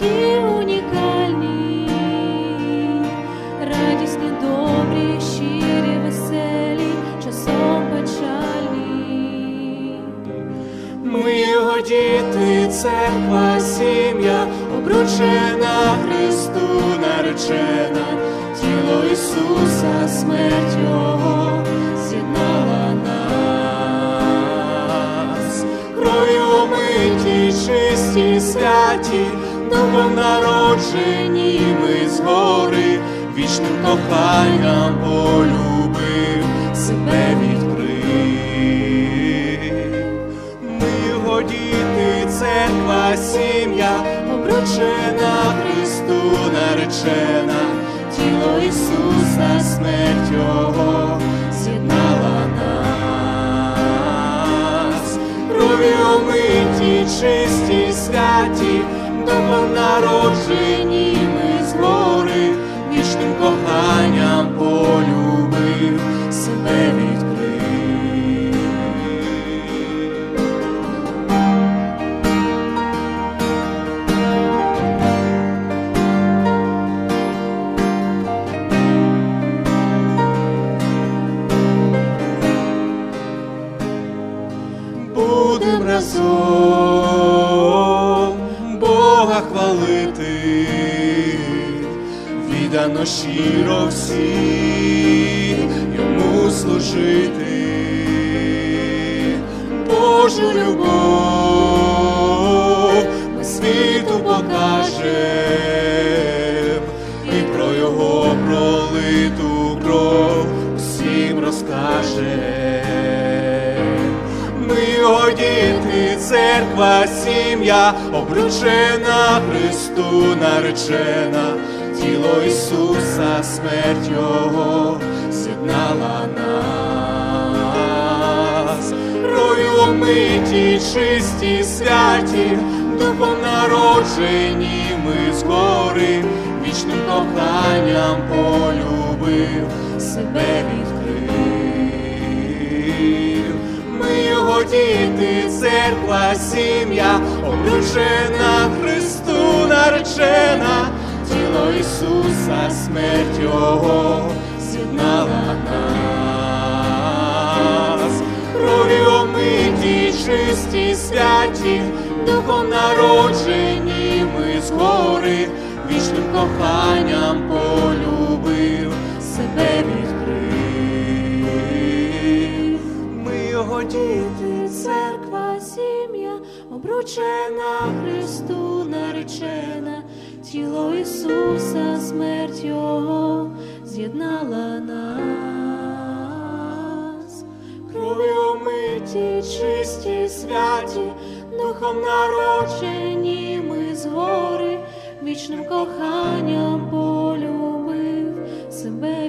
такі радісні, добрі, щирі, веселі, часом печальні. Ми його церква, сім'я, обручена Христу наречена, тіло Ісуса, смерть Його з'єднала нас, кров'ю омиті, чисті, святі, духом народжені ми згори, вічним коханням полюбив, себе відкрив. Ми його діти, церква, сім'я, обручена Христу наречена, тіло Ісуса, смерть Його з'єднала нас, крові омиті, чисті, святі, духом народжені ми згори, вічним коханням полюбив, себе відкрив. Будем разом Хвалити, віддано щиро всі йому служити, Божу любов ми світу покажем церква, сім'я, обручена Христу наречена, тіло Ісуса, смерть Його з'єднала нас, кров'ю омиті, чисті, святі, духом народжені ми згори, вічним коханням полюбив, себе відкрив. Діти, церква, сім'я, обручена Христу наречена, тіло Ісуса, смерть Його з'єднала нас, крові омиті, чисті, святі, духом народжені ми згори, вічним коханням полюбив, себе відкрив. Ми його діти, Церква, сім'я, обручена Христу наречена, тіло Ісуса, смерть Його з'єднала нас. крові омиті, чисті, святі, Духом народжені ми згори, вічним коханням полюбив себе